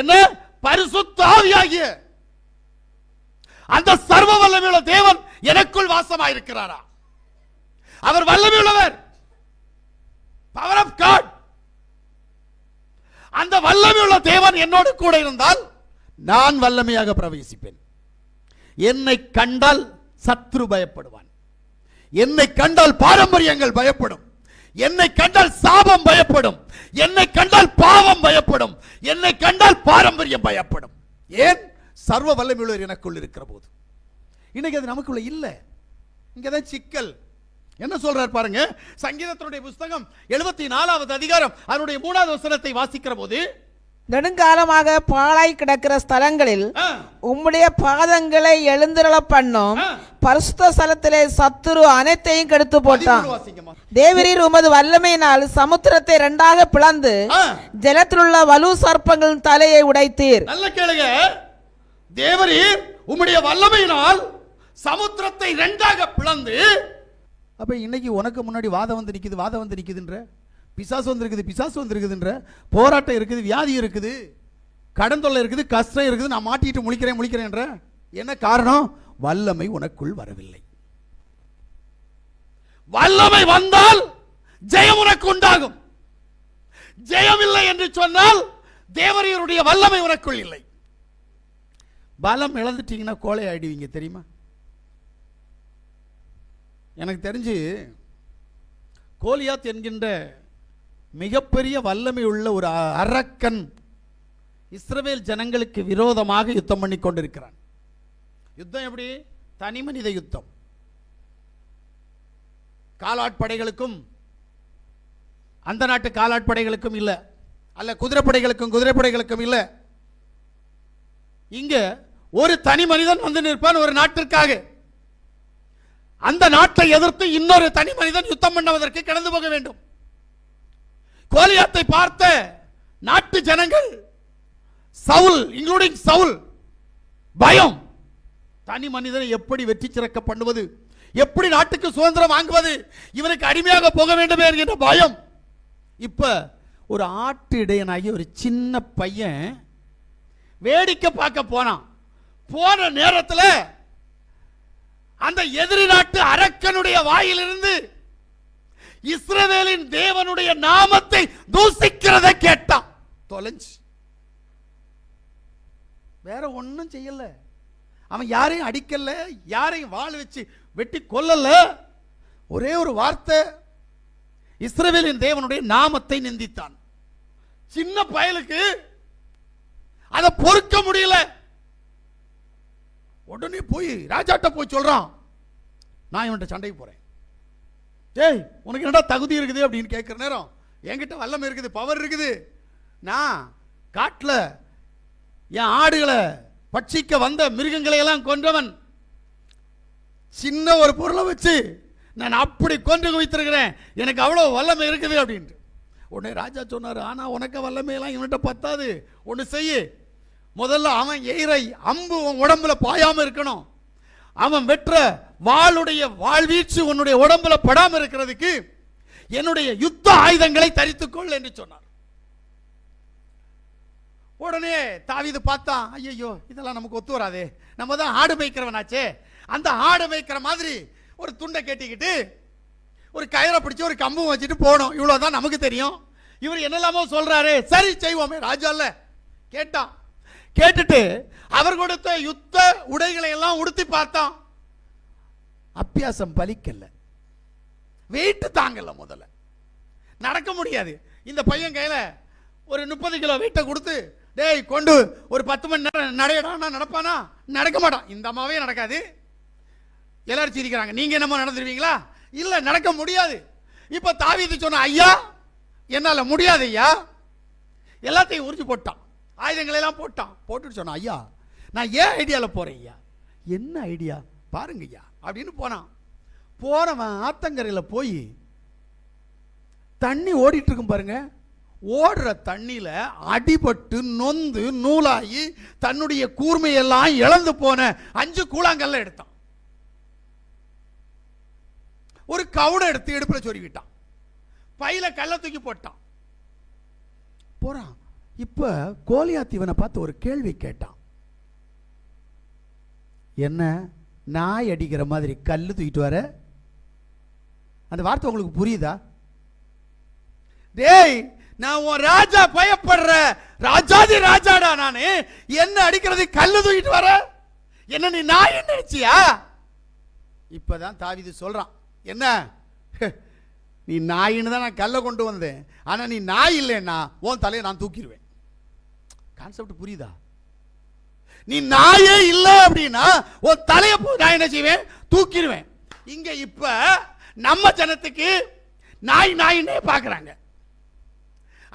என்ன? பரிசுத்தாவியாகிய அந்த சர்வ வல்லமையுள்ள தேவன் எனக்குள் வாசமாயிருக்கிறாரா? அவர் வல்லமையுள்ளவர். பவர் ஆஃப் காட் அந்த வல்லமையுள்ள தேவன் என்னோடு கூட இருந்தால் நான் வல்லமையாக பிரவேசிப்பேன். என்னை கண்டால் சத்ரு பயப்படுவான். என்னை கண்டால் பாரம்பரியங்கள் பயப்படும். என்னை கண்டால் சாபம் பயப்படும். என்னை கண்டால் பாவம் பயப்படும். என்னை கண்டால் பாரம்பரியம் பயப்படும். ஏன்? சர்வ வல்லமையுள்ளவர் எனக்குள் இருக்கிற போது இன்னைக்கு அது நமக்குள்ள இல்ல. இங்கதான் சிக்கல். என்ன சொல்றார் பாருங்க? சங்கீதத்தினுடைய புஸ்தகம் எழுபத்தி நாலாவது அதிகாரம் அதனுடைய மூணாவது வசனத்தை வாசிக்கிற போது நெடுங்காலமாக பாழாய் கிடக்கிற ஸ்தலங்களில் உம்முடைய பாதங்களை எழுந்திரள பண்ணும். பரிசுத்த ஸ்தலத்திலே சத்துரு அனைத்தையும் கெடுத்து போட்டான். தேவரீர் உமது வல்லமையினால் சமுத்திரத்தை இரண்டாக பிளந்து ஆ, ஜலத்திலுள்ள வலு சர்ப்பங்களின் தலையை உடைத்தீர். நல்ல கேளுங்க. தேவரீர் உம்முடைய வல்லமையினால் சமுத்திரத்தை ரெண்டாக பிளந்து அப்ப இன்னைக்கு உனக்கு முன்னாடி வாதம் வந்து நிக்குது வாதம் வந்து நிக்குதுன்ற பிசாசு வந்திருக்குது பிசாசு வந்திருக்குதுன்ற? போராட்டம் இருக்குது வியாதி இருக்குது கடன் தொல்லை இருக்குது கஷ்டம் இருக்குது நான் மாட்டிட்டு முழிக்கிறேன் முழிக்கிறேன்ற? என்ன காரணம்? வல்லமை உனக்குள் வரவில்லை. வல்லமை வந்தால் ஜெயம் உனக்கு உண்டாகும். ஜெயம் இல்லை என்று சொன்னால் தேவரையருடைய வல்லமை உனக்குள் இல்லை. பலம் இழந்துட்டீங்கன்னா கோலை ஆயிடுவீங்க தெரியுமா? எனக்கு தெரிஞ்சு கோலியாத் என்கின்ற மிகப்பெரிய வல்லமை உள்ள ஒரு அரக்கன் இஸ்ரவேல் ஜனங்களுக்கு விரோதமாக யுத்தம் பண்ணி கொண்டிருக்கிறான் யுத்தம் எப்படி? தனி மனித யுத்தம். காலாட்படைகளுக்கும் அந்த நாட்டு காலாட்படைகளுக்கும் இல்ல. அல்ல குதிரைப்படைகளுக்கும் குதிரைப்படைகளுக்கும் இல்ல. இங்க ஒரு தனி மனிதன் வந்து நிற்பான் ஒரு நாட்டிற்காக. அந்த நாட்டை எதிர்த்து இன்னொரு தனி மனிதன் யுத்தம் பண்ணுவதற்கு கடந்து போக வேண்டும். கோலியாத்தை பார்த்த நாட்டு ஜனங்கள் சவுல் இன்க்ளூடிங் சவுல் பயம். தனி மனிதனை எப்படி வெற்றி சிறக்க பண்ணுவது? எப்படி நாட்டுக்கு சுதந்திரம் வாங்குவது? இவனுக்கு அடிமையாக போக வேண்டுமே என்கின்ற பயம். இப்போ ஒரு ஆட்டு இடையனாகி ஒரு சின்ன பையன் வேடிக்கை பார்க்க போனான். போன நேரத்தில் அந்த எதிரி நாட்டு அரக்கனுடைய வாயிலிருந்து இஸ்ரவேலின் தேவனுடைய நாமத்தை தூசிக்கிறதை கேட்டான். தொலைஞ்சு. வேற ஒன்றும் செய்யல. அவன் யாரையும் அடிக்கல யாரையும் வாள் வச்சு வெட்டி கொல்லல. ஒரே ஒரு வார்த்தை இஸ்ரவேலின் தேவனுடைய நாமத்தை நிந்தித்தான். சின்ன பயலுக்கு அதை பொறுக்க முடியல. உடனே போய் ராஜாட்ட போய் சொல்றான் நான் இவன்கிட்ட சண்டைக்கு போறேன். ஏய் உனக்கு என்னடா தகுதி இருக்குது? அப்படின்னு கேட்குற நேரம் என்கிட்ட வல்லமை இருக்குது பவர் இருக்குது. நான் காட்டில் என் ஆடுகளை பட்சிக்க வந்த மிருகங்களை எல்லாம் கொன்றவன். சின்ன ஒரு பொருளை வச்சு நான் அப்படி கொன்று குவித்திருக்கிறேன். எனக்கு அவ்வளோ வல்லமை இருக்குது அப்படின்ட்டு. உடனே ராஜா சொன்னார் ஆனால் உனக்கு வல்லமையெல்லாம் இவன்கிட்ட பத்தாது. ஒன்று செய்யு. முதல்ல அவன் எயிரை அம்பு உன் உடம்புல பாயாமல் இருக்கணும். அவன் வெற்ற வாளுடைய வாழ்வீச்சு உன்னுடைய உடம்புல படாமல் இருக்கிறதுக்கு என்னுடைய யுத்த ஆயுதங்களை தரித்துக்கொள் என்று சொன்னார். உடனே தாவிது பார்த்தான் ஐயோ இதெல்லாம் நமக்கு ஒத்து வராதே. நம்ம தான் ஆடு மேய்க்கிறவனாச்சே. அந்த ஆடு மேய்க்கிற மாதிரி ஒரு துண்டை கட்டிக்கிட்டு ஒரு கயிறை பிடிச்சி ஒரு கம்பும் வச்சுட்டு போகணும். இவ்வளோதான் நமக்கு தெரியும். இவர் என்னெல்லாமோ சொல்கிறாரு சரி செய்வோமே. ராஜாவில் கேட்டான். கேட்டுட்டு அவர் கொடுத்த யுத்த உடைகளை எல்லாம் உடுத்தி பார்த்தான். அப்பியாசம் பலிக்கல வெயிட்டு தாங்கல முதல்ல. நடக்க முடியாது. இந்த பையன் கையில் ஒரு முப்பது கிலோ வெயிட்டை கொடுத்து டேய் கொண்டு ஒரு பத்து மணி நேரம் நடையடானா நடப்பானா? நடக்க மாட்டான். இந்த அம்மாவே நடக்காது. எல்லாரும் சிரிக்கிறாங்க. நீங்கள் என்னமோ நடந்துருவீங்களா? இல்லை நடக்க முடியாது. இப்போ தாவீது சொன்ன ஐயா என்னால் முடியாது ஐயா. எல்லாத்தையும் உறிஞ்சு போட்டான். ஆயுதங்களை எல்லாம் போட்டான். போட்டுட்டு சொன்னான் ஐயா நான் ஏன் ஐடியாவில் போகிறேன் ஐயா? என்ன ஐடியா? பாருங்க ஐயா. அப்படின்னு போனான். போனவன் ஆத்தங்கரையில் போய் தண்ணி ஓடிட்டு இருக்கும் ஓடுற தண்ணியில் அடிபட்டு நொந்து நூலாகி தன்னுடைய கூர்மையெல்லாம் இழந்து போன அஞ்சு கூழாங்கல்ல எடுத்தான். ஒரு கவுடை எடுத்து இடுப்புல சொருவிட்டான் பையில கல்ல தூக்கி போட்டான். போறான். இப்ப கோலியாத்தீவனை பார்த்து ஒரு கேள்வி கேட்டான். என்ன நாய் அடிக்கிற மாதிரி கல் தூக்கிட்டு வர? அந்த வார்த்தை உங்களுக்கு புரியுதா? டேய் நான் உன் ராஜா பயப்படுற ராஜாதி ராஜாடா நானு. என்ன அடிக்கிறது கல்லு தூக்கிட்டு வர? என்ன நீ நாய் நினைச்சியா? இப்பதான் தாவிது சொல்றான். என்ன? நீ நாயின்னு தான் நான் கல்லை கொண்டு வந்தேன். ஆனா நீ நாய் இல்லைன்னா உன் தலையை நான் தூக்கிடுவேன். கான்செப்ட் புரியுதா? நீ நாயே இல்லை அப்படின்னா உன் தலையை போ நான் என்ன செய்வேன்? தூக்கிடுவேன். இங்க இப்ப நம்ம ஜனத்துக்கு நாய் நாயின்னே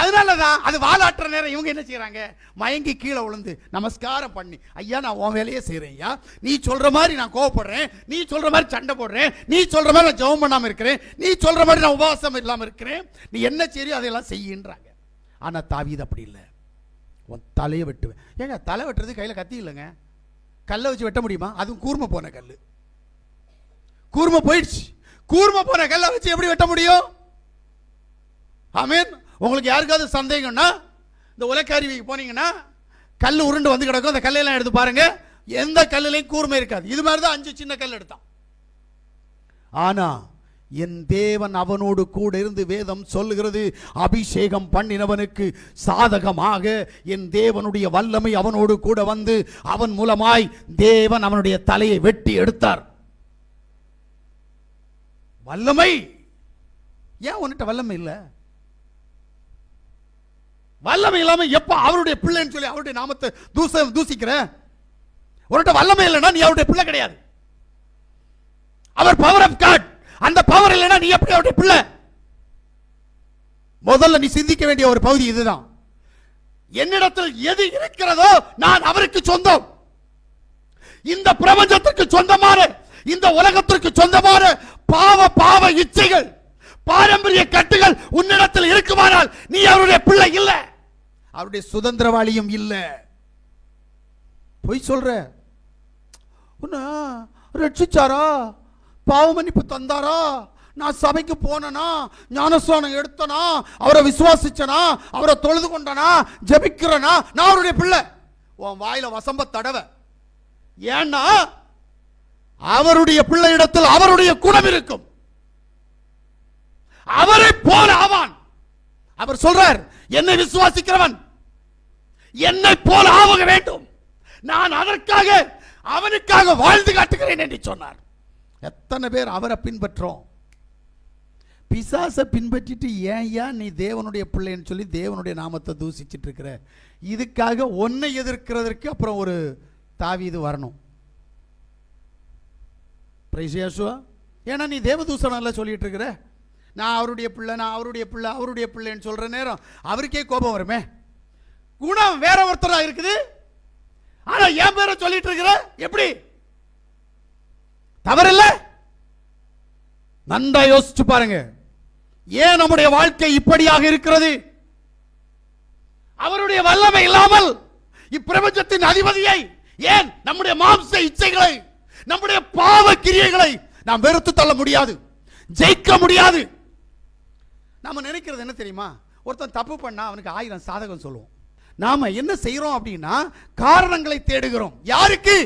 அதனால தான் அது வாலாட்டுற நேரம் இவங்க என்ன செய்கிறாங்க மயங்கி கீழே விழுந்து நமஸ்காரம் பண்ணி ஐயா நான் உன் வேலையே செய்கிறேன் ஐயா. நீ சொல்கிற மாதிரி நான் கோவப்படுறேன். நீ சொல்கிற மாதிரி சண்டை போடுறேன். நீ சொல்கிற மாதிரி நான் ஜெபம் பண்ணாமல் இருக்கிறேன். நீ சொல்கிற மாதிரி நான் உபவாசம் இல்லாமல் இருக்கிறேன். நீ என்ன சரியோ அதையெல்லாம் செய்யின்றாங்க. ஆனால் தாவீது அப்படி இல்லை. உன் தலையை வெட்டுவேன். ஏங்க தலை வெட்டுறது கையில் கத்தி இல்லைங்க? கல்லை வச்சு வெட்ட முடியுமா? அதுவும் கூர்மை போன கல் கூர்மை போயிடுச்சு. கூர்மை போன கல்லை வச்சு எப்படி வெட்ட முடியும்? ஆமீன். உங்களுக்கு யாருக்காவது சந்தேகம்னா இந்த உலக்கருவிக்கு போனீங்கன்னா கல் உருண்டு வந்து கிடக்கும் அந்த கல்லையெல்லாம் எடுத்து பாருங்க. எந்த கல்லுலையும் கூர்மை இருக்காது. இது மாதிரி தான் அஞ்சு சின்ன கல் எடுத்தான். ஆனா என் தேவன் அவனோடு கூட இருந்து வேதம் சொல்லுகிறது அபிஷேகம் பண்ணினவனுக்கு சாதகமாக என் தேவனுடைய வல்லமை அவனோடு கூட வந்து அவன் மூலமாய் தேவன் அவனுடைய தலையை வெட்டி எடுத்தார். வல்லமை? ஏன் உன்கிட்ட வல்லமை இல்லை? வல்லமை இல்லாம எப்ப அவருடைய பிள்ளைன்னு சொல்லி அவருடைய நாமத்தை தூச தூசிக்கிற? உன்கிட்ட வல்லமை இல்லைன்னா நீ அவருடைய பிள்ளை கிடையாது. அவர் பவர் ஆஃப் காட் அந்த பவர் இல்லைன்னா நீ எப்படி அவருடைய பிள்ளை? முதல்ல நீ சிந்திக்க வேண்டிய ஒரு பகுதி இதுதான். என்னிடத்தில் எது இருக்கிறதோ நான் அவருக்கு சொந்தம். இந்த பிரபஞ்சத்திற்கு சொந்தமான இந்த உலகத்திற்கு சொந்தமான பாவ பாவ இச்சைகள் பாரம்பரிய கட்டுகள் உன்னிடத்தில் இருக்குமானால் நீ அவருடைய பிள்ளை இல்லை. அவருடைய சுதந்திரவாளியும் இல்லை. பொய் சொல்ற. உன்னை ரட்சிச்சாரா? பாவ மன்னிப்பு தந்தாரா? நான் சபைக்கு போனனா? ஞானஸ்தானம் எடுத்தனா? அவரை விசுவாசிச்சனா? அவரை தொழுது கொண்டனா? ஜபிக்கிறனா? நான் அவருடைய பிள்ளை. உன் வாயில வசம்ப தடவை. ஏன்னா அவருடைய பிள்ளை இடத்தில் அவருடைய குணம் இருக்கும். அவரை போல ஆவான். அவர் சொல்றார் என்னை விசுவாசிக்கிறவன் என்னை போல ஆக வேண்டும். நான் அதற்காக அவனுக்காக வாழ்ந்து காட்டுகிறேன் என்று சொன்னார். எத்தனை பேர் அவரை பின்பற்றோம். பிசாசை பின்பற்றிட்டு ஏன் ஏன் நீ தேவனுடைய பிள்ளைன்னு சொல்லி தேவனுடைய நாமத்தை தூசிச்சிட்டு இருக்கிற. இதுக்காக ஒன்னை எதிர்க்கிறதற்கு அப்புறம் ஒரு தாவீது வரணும். பிரைசியாசுவா ஏன்னா நீ தேவதூசனம்ல சொல்லிட்டு இருக்கிற. நான் அவருடைய பிள்ளை நான் அவருடைய பிள்ளை அவருடைய பிள்ளைன்னு சொல்கிற நேரம் அவருக்கே கோபம் வருமே? குணம் வேற ஒருத்தராக இருக்குது? ஆனால் என் பேரை சொல்லிட்டு இருக்கிற எப்படி? தவறில்ல? நன்றா யோசிச்சு பாருங்க. ஏன் நம்முடைய வாழ்க்கை இப்படியாக இருக்கிறது? அவருடைய வல்லமை இல்லாமல் இப்பிரபஞ்சத்தின் அதிபதியை ஏன் நம்முடைய மாம்ச இச்சைகளை நம்முடைய பாவ கிரியைகளை நாம் வெறுத்து தள்ள முடியாது ஜெயிக்க முடியாது நம்ம நினைக்கிறது என்ன தெரியுமா? ஒருத்தன் தப்பு பண்ணா அவனுக்கு ஆயிரம் சாதகம் சொல்லுவோம். நாம என்ன செய்யறோம் அப்படின்னா காரணங்களை தேடுகிறோம். யாருக்கு?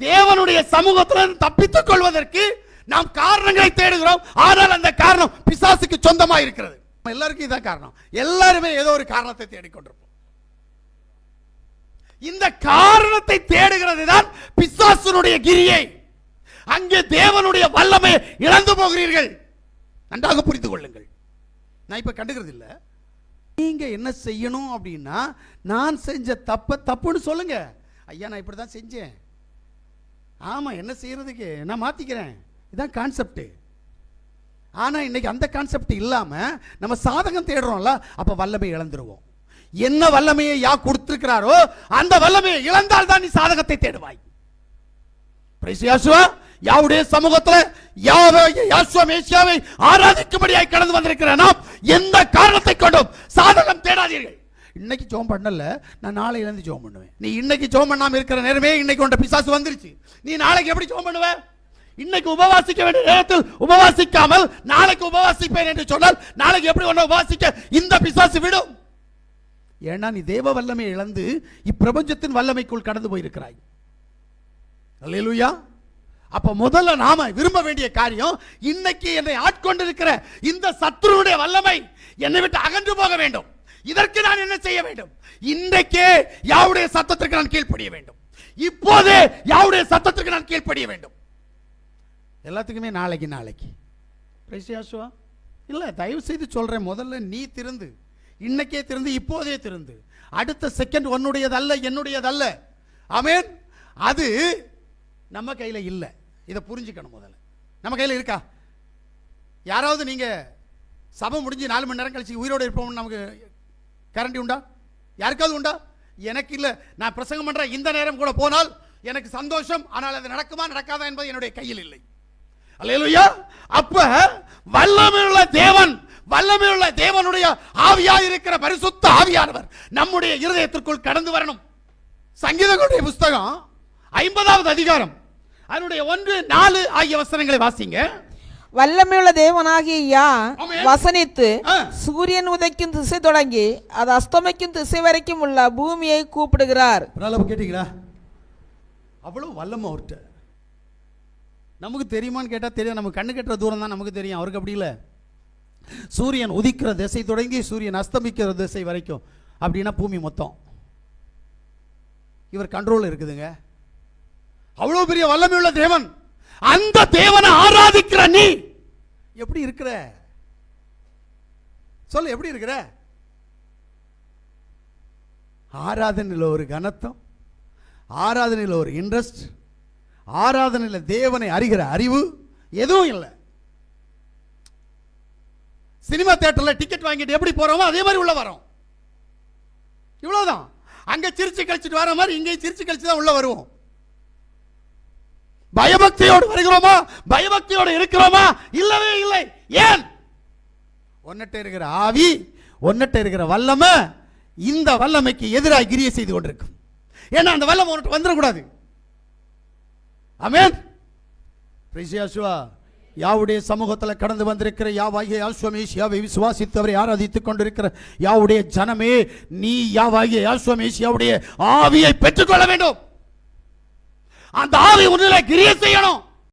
தேவனுடைய சமூகத்தில் தப்பித்துக் கொள்வதற்கு நாம் காரணங்களை தேடுகிறோம். ஆனால் அந்த காரணம் பிசாசுக்கு சொந்தமா இருக்கிறது. நம்ம எல்லாருக்கும் இதான் காரணம். எல்லாருமே ஏதோ ஒரு காரணத்தை தேடிக்கொண்டிருப்போம் இந்த காரணத்தை தேடுகிறது தான் பிசாசுனுடைய கிரியை. அங்கே தேவனுடைய வல்லமை இழந்து போகிறீர்கள். நன்றாக புரிந்து கொள்ளுங்கள் நான் இப்போ கண்டுக்கிறது இல்லை நீங்கள் என்ன செய்யணும் அப்படின்னா நான் செஞ்ச தப்ப தப்புன்னு சொல்லுங்க. ஐயா நான் இப்படி தான் செஞ்சேன். ஆமாம் என்ன செய்கிறதுக்கு நான் மாற்றிக்கிறேன் இதுதான் கான்செப்டு ஆனால் இன்னைக்கு அந்த கான்செப்ட் இல்லாமல் நம்ம சாதகம் தேடுறோம்ல அப்போ வல்லமை இழந்துருவோம். என்ன வல்லமையை யா கொடுத்துருக்கிறாரோ அந்த வல்லமையை இழந்தால் தான் நீ சாதகத்தை தேடுவாய். பிரைஸ் யாசுவா. யாவுடைய சமூகத்துல யாவை ஆராதிக்கும்படியாய் கடந்து வந்திருக்கிற நாம் எந்த காரணத்தை கொண்டும் சாதகம் தேடாதீர்கள். இன்னைக்கு ஜோம் பண்ணல நான் நாளை இருந்து ஜோம் பண்ணுவேன். நீ இன்னைக்கு ஜோம் பண்ணாம இருக்கிற நேரமே இன்னைக்கு உன்ட பிசாசு வந்துருச்சு. நீ நாளைக்கு எப்படி ஜோம் பண்ணுவ? இன்னைக்கு உபவாசிக்க வேண்டிய நேரத்தில் உபவாசிக்காமல் நாளைக்கு உபவாசிப்பேன் என்று சொன்னால் நாளைக்கு எப்படி உன்னை உபவாசிக்க இந்த பிசாசு விடும்? ஏன்னா நீ தேவ வல்லமை இழந்து இப்பிரபஞ்சத்தின் வல்லமைக்குள் கடந்து போயிருக்கிறாய். அல்லேலூயா. அப்போ முதல்ல நாம விரும்ப வேண்டிய காரியம் இன்னைக்கு என்னை ஆட்கொண்டிருக்கிற இந்த சத்துருடைய வல்லமை என்னை விட்டு அகன்று போக வேண்டும். இதற்கு நான் என்ன செய்ய வேண்டும்? இன்றைக்கே யாவுடைய சத்தத்திற்கு நான் கீழ்ப்படிய வேண்டும். இப்போதே யாவுடைய சத்தத்திற்கு நான் கீழ்ப்படிய வேண்டும். எல்லாத்துக்குமே நாளைக்கு நாளைக்கு. பிரசியாசுவா இல்லை தயவு செய்து சொல்கிறேன் முதல்ல நீ திருந்து. இன்னைக்கே திருந்து இப்போதே திருந்து. அடுத்த செகண்ட் உன்னுடையதல்ல என்னுடையதல்ல. ஆமேன் அது நம்ம கையில் இல்லை. இதை புரிஞ்சுக்கணும் முதல்ல. நம்ம கையில் இருக்கா? யாராவது நீங்கள் சபை முடிஞ்சு நாலு மணி நேரம் கழிச்சு உயிரோடு இருப்போம்னு நமக்கு கரண்டி உண்டா? யாருக்காவது உண்டா? எனக்கு இல்லை. நான் பிரசங்கம் பண்ணுற இந்த நேரம் கூட போனால் எனக்கு சந்தோஷம். ஆனால் அது நடக்குமா நடக்காதா என்பது என்னுடைய கையில் இல்லை. அல்லையா அப்ப வல்லமையுள்ள தேவன் வல்லமையுள்ள தேவனுடைய ஆவியாய் இருக்கிற பரிசுத்த ஆவியானவர் நம்முடைய இருதயத்திற்குள் கடந்து வரணும். சங்கீதங்களுடைய புஸ்தகம் ஐம்பதாவது அதிகாரம். அதனுடைய ஒன்று நாலு ஆகிய வசனங்களை வாசிங்க. வல்லமையுள்ள தேவனாகிய யா. வசனித்து. சூரியன் உதைக்கும் திசை தொடங்கி அது அஸ்தமிக்கும் திசை வரைக்கும் உள்ள பூமியை கூப்பிடுகிறார். கேட்டீங்களா? அவ்வளவு வல்லமை அவர்கிட்ட. நமக்கு தெரியுமான்னு கேட்டால் தெரியும் நமக்கு கண்ணு கட்டுற தூரம் தான் நமக்கு தெரியும். அவருக்கு அப்படி இல்லை. சூரியன் உதிக்கிற திசை தொடங்கி சூரியன் அஸ்தமிக்கிற திசை வரைக்கும். அப்படின்னா பூமி மொத்தம். இவர் கண்ட்ரோல் இருக்குதுங்க. அவ்வளவு பெரிய வல்லமை உள்ள தேவன். அந்த தேவனை ஆராதிக்கிற நீ. எப்படி இருக்கிற? சொல்லு எப்படி இருக்கிற? ஆராதனையில் ஒரு கனத்தம் ஆராதனையில் ஒரு இன்ட்ரெஸ்ட் ஆராதனையில் தேவனை அறிகிற அறிவு எதுவும் இல்லை. சினிமா தேட்டரில் டிக்கெட் வாங்கிட்டு எப்படி போறோமோ அதே மாதிரி உள்ள வரோம். இவ்வளவுதான். அங்கே சிரிச்சு கழிச்சிட்டு வர மாதிரி இங்கேயும் சிரிச்சு கழிச்சு தான் உள்ள வருவோம். பயபக்தியோடு வருகிறோமா? பயபக்தியோடு இருக்கிறோமா? இல்லவே இல்லை. ஏன்? ஒன்னட்ட இருக்கிற ஆவி ஒன்னட்ட இருக்கிற வல்லமை இந்த வல்லமைக்கு எதிராக கிரிய செய்து கொண்டிருக்கும். ஏன்னா அந்த வல்லம் உன்கிட்ட வந்துடக்கூடாது. அமேன் பிரைஸ் யாவுடைய சமூகத்தில் கடந்து வந்திருக்கிற யாவாகிய யாஸ்வமேஷியாவை விசுவாசித்தவரை ஆராதித்துக் கொண்டிருக்கிற யாவுடைய ஜனமே நீ யாவாகிய யாஸ்வமேஷியாவுடைய ஆவியை பெற்றுக்கொள்ள வேண்டும். அந்த ஆவி ஒன்றில் கிரிய செய்யணும்.